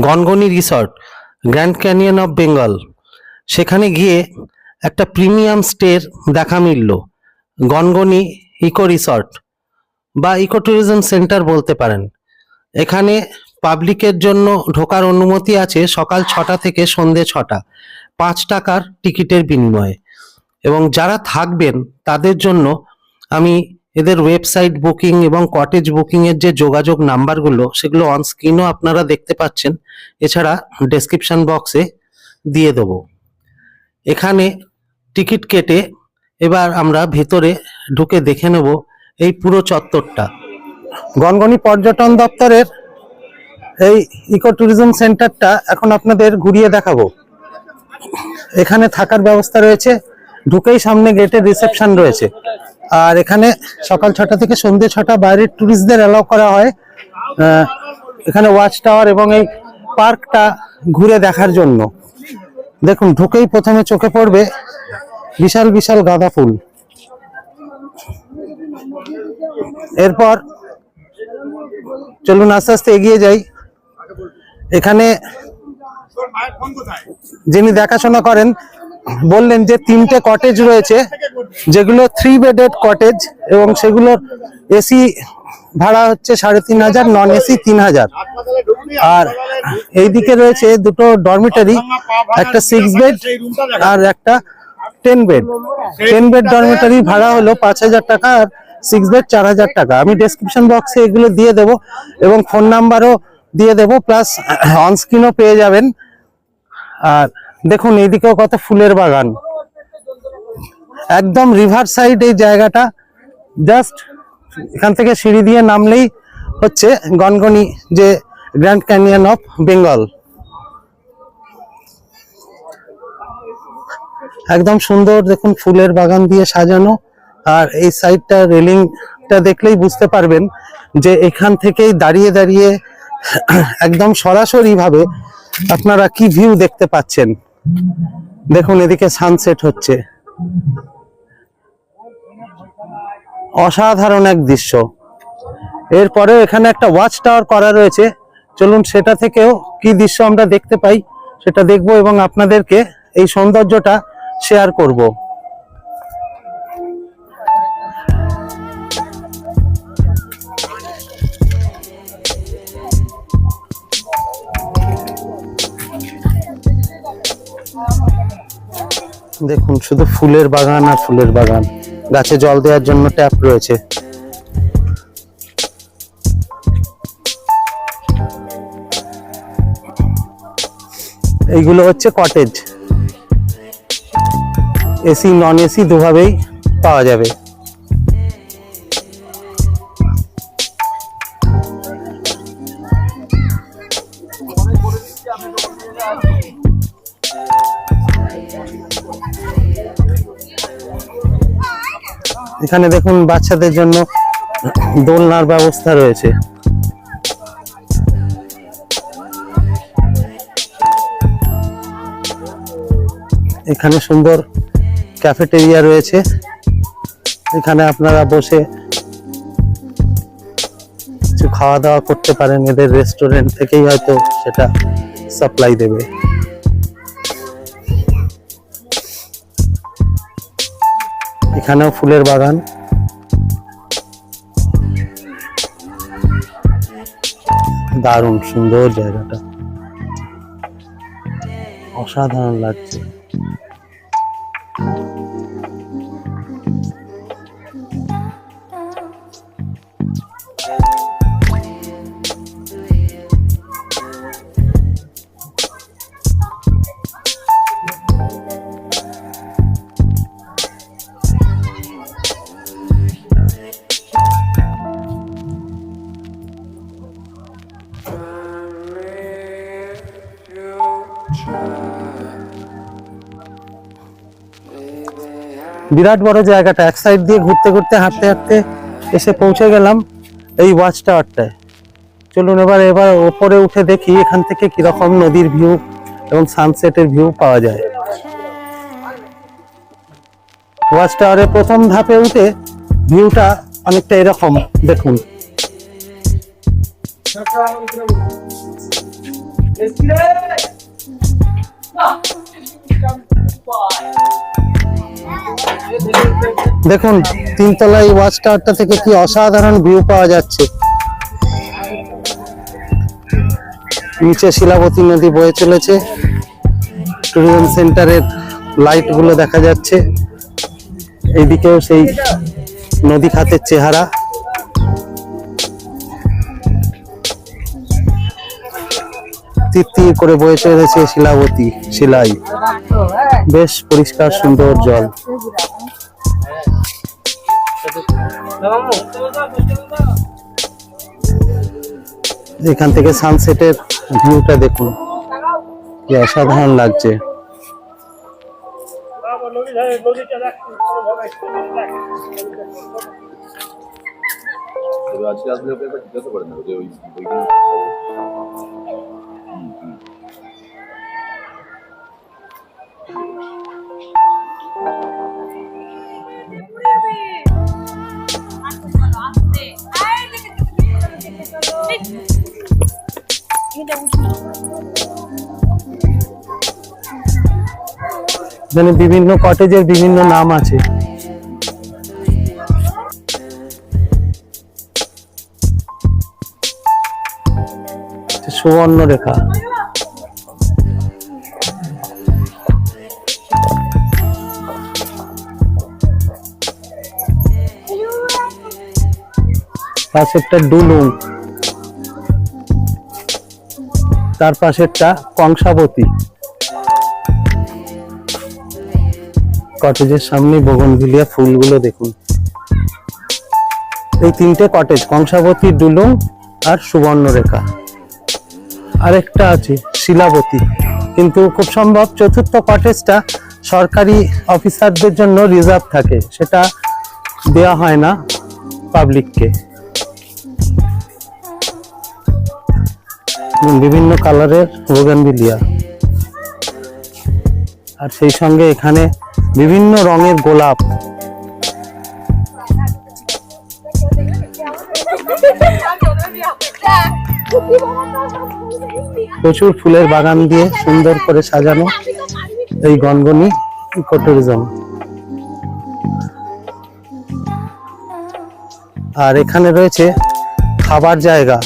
Gangani resort, grand canyon of Bengal. সেখানে গিয়ে একটা প্রিমিয়াম স্টের দেখা মিলল। গনগনি ইকো রিসর্ট বা ইকো ট্যুরিজম সেন্টার বলতে পারেন। এখানে পাবলিকের জন্য ঢোকার অনুমতি আছে সকাল ছটা থেকে সন্ধে ছটা, পাঁচ টাকার টিকিটের বিনিময়ে। এবং যারা থাকবেন তাদের জন্য আমি এদের ওয়েবসাইট বুকিং এবং কটেজ বুকিং এর যে যোগাযোগ নাম্বারগুলো সেগুলো অন স্ক্রিনও আপনারা দেখতে পাচ্ছেন। এছাড়া ডেসক্রিপশন বক্সে দিয়ে দেব। এখানে টিকিট কেটে এবার আমরা ভেতরে ঢুকে দেখে নেব এই পুরো চত্বরটা। গনগনি পর্যটন দপ্তরের এই ইকো ট্যুরিজম সেন্টারটা এখন আপনাদের ঘুরিয়ে দেখাবো। এখানে থাকার ব্যবস্থা রয়েছে। ঢুকেই সামনে গেটের রিসেপশন রয়েছে। আর এখানে সকাল ছটা থেকে সন্ধ্যে ছটা বাইরের ট্যুরিস্টদের অ্যালাউ করা হয়। এখানে ওয়াচ টাওয়ার এবং এই পার্কটা ঘুরে দেখার জন্য। দেখুন, ঢুকেই প্রথমে চোখে পড়বে বিশাল বিশাল গাঁদা ফুল। এরপর চলুন আস্তে আস্তে এগিয়ে যাই। এখানে যিনি দেখাশোনা করেন বললেন যে তিনটে কটেজ রয়েছে, যেগুলো থ্রি বেডেড কটেজ এবং সেগুলোর এসি ভাড়া হচ্ছে সাড়ে তিন হাজার নন এসি তিন হাজার। আর এইদিকে রয়েছে দুটো ডরমিটারি একটা সিক্স বেড আর একটা ten bed ten bed dormitory ভাড়া হলো পাঁচ হাজার টাকা আর সিক্স বেড চার হাজার টাকা। আমি ডেসক্রিপশন বক্সে এগুলো দিয়ে দেব এবং ফোন নাম্বারও দিয়ে দেব প্লাস অনস্ক্রিনও পেয়ে যাবেন। আর দেখুন, এইদিকেও কত ফুলের বাগান। একদম রিভার সাইড এই জায়গাটা। জাস্ট এখান থেকে সিঁড়ি দিয়ে নামলেই হচ্ছে গনগনি যে গ্র্যান্ড ক্যানিয়ন অফ বেঙ্গল একদম সুন্দর দেখুন ফুলের বাগান দিয়ে সাজানো। আর এই সাইডটা রেলিংটা দেখলেই বুঝতে পারবেন যে এখান থেকেই দাঁড়িয়ে দাঁড়িয়ে একদম সরাসরি ভাবে আপনারা কি ভিউ দেখতে পাচ্ছেন। দেখুন, এদিকে সানসেট হচ্ছে। অসাধারণ এক দৃশ্য। এরপরে এখানে একটা ওয়াচ টাওয়ার করা রয়েছে। চলুন, সেটা থেকেও কি দৃশ্য আমরা দেখতে পাই, সেটা দেখব এবং আপনাদেরকে এই সৌন্দর্যটা শেয়ার করব। দেখুন, শুধু ফুলের বাগান আর ফুলের বাগান। গাছে জল দেওয়ার জন্য ট্যাপ রয়েছে। এইগুলো হচ্ছে কটেজ এসি নন এসি দুভাবেই পাওয়া যাবে। এখানে দেখুন বাচ্চাদের জন্য দোলনার ব্যবস্থা রয়েছে। এখানে সুন্দর ক্যাফেটেরিয়া রয়েছে। এখানে আপনারা বসে কিছু খাওয়া দাওয়া করতে পারেন। এদের রেস্টুরেন্ট থেকেই হয়তো সেটা সাপ্লাই দেবে। এখানেও ফুলের বাগান। দারুণ সুন্দর জায়গাটা। অসাধারণ লাগছে। বিরাট বড় জায়গাটা, এক সাইড দিয়ে ঘুরতে ঘুরতে, হাঁটতে হাঁটতে এসে পৌঁছে গেলাম এই ওয়াচ টাওয়ারটায় চলুন এবার এবার ওপরে উঠে দেখি এখান থেকে কীরকম নদীর ভিউ এবং সানসেটের ভিউ পাওয়া যায়। ওয়াচ টাওয়ারের প্রথম ধাপে উঠে ভিউটা অনেকটা এরকম, দেখুন। দেখুন তিনতলা এই ওয়াচ টাওয়ারটা থেকে কি অসাধারণ ভিউ পাওয়া যাচ্ছে। নিচে শিলাবতী নদী বয়ে চলেছে। ট্যুরিজম সেন্টারের লাইটগুলো দেখা যাচ্ছে। এইদিকেও সেই নদী খাতের চেহারা। তীর করে বয়ে চলেছে শিলাবতী, শিলাই। বেশ পরিষ্কার, সুন্দর জল। এখান থেকে সানসেটের ভিউটা দেখুন কি অসাধারণ লাগছে। আজকে ওকে জিজ্ঞাসা করেন যে ওই এখানে বিভিন্ন কটেজের বিভিন্ন নাম আছে। সুবর্ণ রেখা। পাশেরটা ডুলুং তার পাশেরটা কংসাবতী। কটেজের সামনে বগনভিলিয়া ফুলগুলো দেখুন। এই তিনটে কটেজ কংসাবতী, ডুলুং আর সুবর্ণরেখা। আরেকটা আছে, শিলাবতী। কিন্তু খুব সম্ভব চতুর্থ কটেজটা সরকারি অফিসারদের জন্য রিজার্ভ থাকে। সেটা দেওয়া হয় না পাবলিককে বিভিন্ন কালারের বোগানভিলিয়া আর সেই সঙ্গে এখানে বিভিন্ন রঙের গোলাপ। প্রচুর ফুলের বাগান দিয়ে সুন্দর করে সাজানো এই গনগনি ইকো ট্যুরিজম আর এখানে রয়েছে খাবার জায়গা।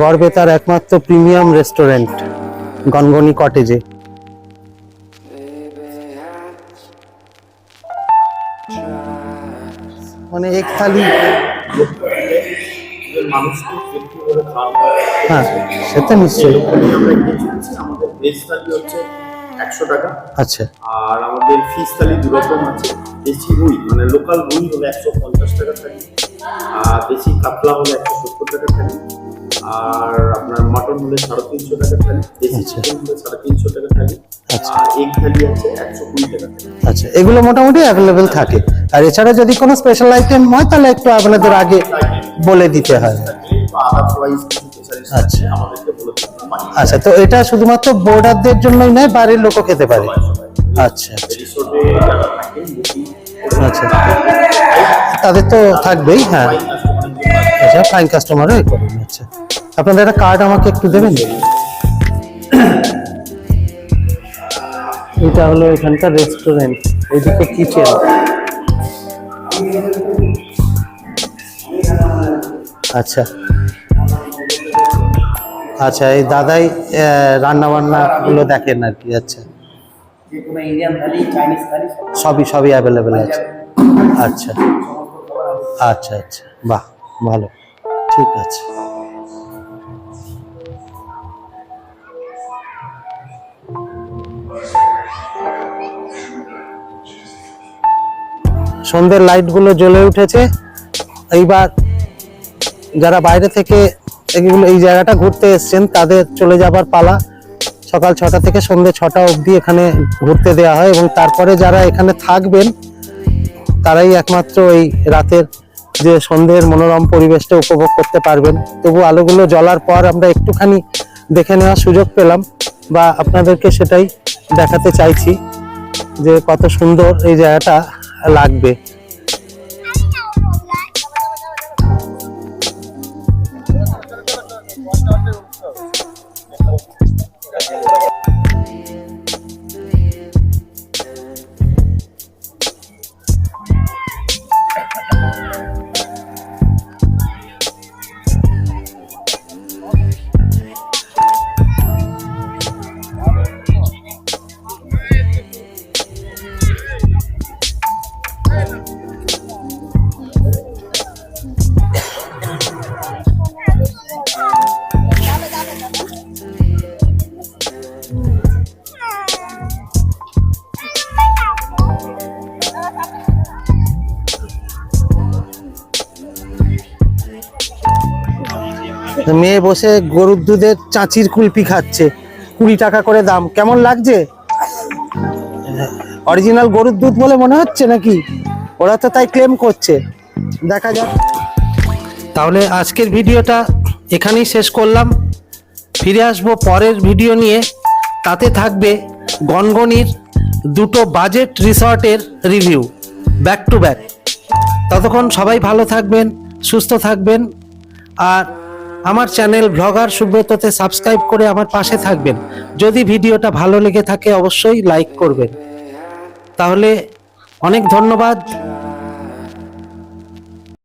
গড়বে তার একমাত্র প্রিমিয়াম রেস্টুরেন্ট, গনগনি কটেজে। মানে এক থালি। হ্যাঁ সেটা নিশ্চয়ই। হচ্ছে একশো টাকা আচ্ছা। আর আমাদের ফিস থালি দু রকম আছে, দেশি রুই মানে লোকাল রুই হলে একশো পঞ্চাশ টাকা থাকি আর দেশি কাতলা হলে একশো সত্তর টাকা থাকি আর আপনার মাটন হলে সাড়ে তিনশো টাকা থাকি দেশি আচ্ছা। চিকেন হলে সাড়ে তিনশো টাকা থাকি আচ্ছা। আর এগ থালি আছে একশো কুড়ি টাকা আচ্ছা এগুলো মোটামুটি অ্যাভেলেবেল থাকে। আর এছাড়া যদি কোনো স্পেশাল আইটেম হয় তাহলে একটু আপনাদের আগে বলে দিতে হয়। আচ্ছা। আচ্ছা তো এটা শুধুমাত্র বোর্ডারদের জন্যই নয় বাড়ির লোকও খেতে পারে। আচ্ছা আচ্ছা। আচ্ছা। তাদের তো থাকবেই হ্যাঁ। আচ্ছা ফাইন কাস্টমারও এ করবেন আচ্ছা। আপনাদের একটা কার্ড আমাকে একটু দেবেন? এটা হলো এখানকার রেস্টুরেন্ট এইদিকে কিচেন আচ্ছা। আচ্ছা এই দাদাই রান্না বান্না গুলো দেখেন আর কি আচ্ছা। সবই সবই অ্যাভেলেবেল আছে। আচ্ছা। আচ্ছা আচ্ছা। বাহ ভালো। ঠিক আছে। সন্ধ্যের লাইটগুলো জ্বলে উঠেছে। এইবার যারা বাইরে থেকে এগুলো, এই জায়গাটা ঘুরতে এসছেন, তাদের চলে যাবার পালা। সকাল ছটা থেকে সন্ধ্যে ছটা অবধি এখানে ঘুরতে দেওয়া হয় এবং তারপরে যারা এখানে থাকবেন, তারাই একমাত্র এই রাতের যে সন্ধ্যের মনোরম পরিবেশটা উপভোগ করতে পারবেন। তবু আলোগুলো জ্বলার পর আমরা একটুখানি দেখে নেওয়ার সুযোগ পেলাম বা আপনাদেরকে সেটাই দেখাতে চাইছি যে কত সুন্দর এই জায়গাটা। লাগবে। মেয়ে বসে গরুর দুধের চাঁচির কুলপি খাচ্ছে। কুড়ি টাকা করে দাম। কেমন লাগছে? অরিজিনাল গরুর দুধ বলে মনে হচ্ছে নাকি? ওরা তো তাই ক্লেম করছে। দেখা যাক। তাহলে আজকের ভিডিওটা এখানেই শেষ করলাম। ফিরে আসব পরের ভিডিও নিয়ে। তাতে থাকবে গনগনির দুটো বাজেট রিসর্টের রিভিউ। Back to back. ততক্ষণ সবাই ভালো থাকবেন, সুস্থ থাকবেন। আর আমার চ্যানেল ব্লগার সুব্রততে সাবস্ক্রাইব করে আমার পাশে থাকবেন। যদি ভিডিওটা ভালো লেগে থাকে, অবশ্যই লাইক করবেন। তাহলে অনেক ধন্যবাদ।